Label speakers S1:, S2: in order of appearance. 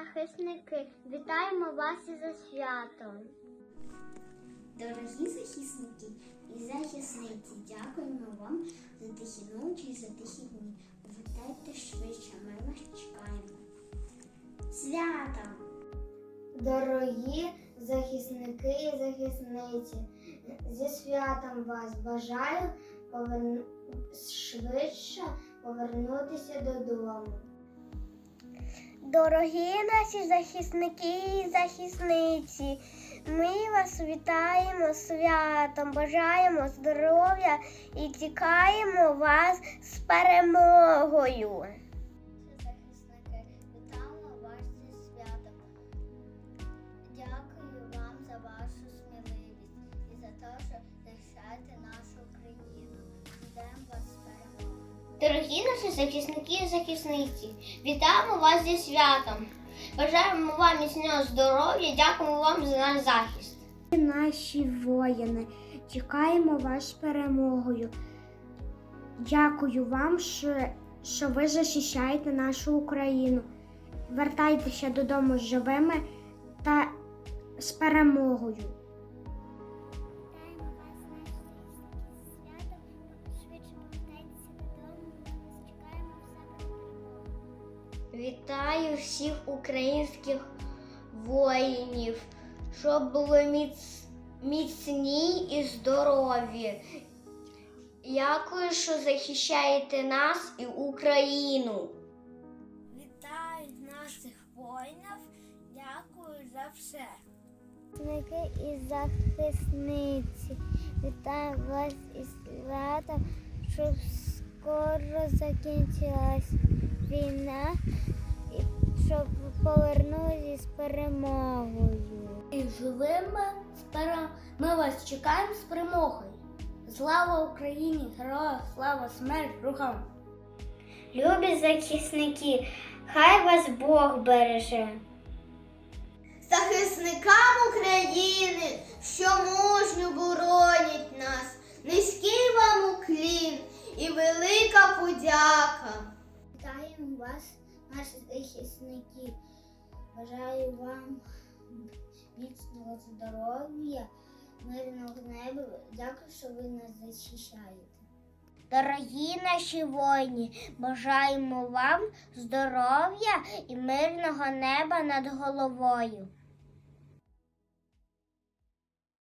S1: захисники, вітаємо вас із святом.
S2: Дорогі захисники і захисниці, дякуємо вам за тихі ночі і за тихі дні. Повертайте швидше, ми вас чекаємо. Свята!
S1: Дорогі захисники і захисниці, зі святом вас бажаю повер... швидше повернутися додому. Дорогі наші захисники і захисниці, ми вас вітаємо святом, бажаємо здоров'я і тікаємо вас з перемогою. Дорогі наші захисники і захисниці, вітаємо вас зі святом. Бажаємо вам міцного здоров'я, дякуємо вам за наш захист. Наші воїни, чекаємо вас перемогою. Дякую вам, що, що ви захищаєте нашу Україну. Вертайтеся додому живими та з перемогою. Вітаю всіх українських воїнів, щоб були міц... міцні і здорові. Дякую, що захищаєте нас і Україну. Вітаю наших воїнів. Дякую за все. Захисники і захисниці. Вітаю вас із святом, щоб скоро закінчилась війна, щоб ви повернулись з перемогою. І живими з перем... Ми вас чекаємо з перемогою. Слава Україні! Героям слава смерть рухам! Любі захисники, хай вас Бог береже.
S3: захисникам України, що мужньо боронять нас.
S1: Наші захисники. Бажаю вам міцного здоров'я, мирного неба. Дякую, що ви нас захищаєте. Дорогі наші воїни, бажаємо вам здоров'я і мирного неба над головою.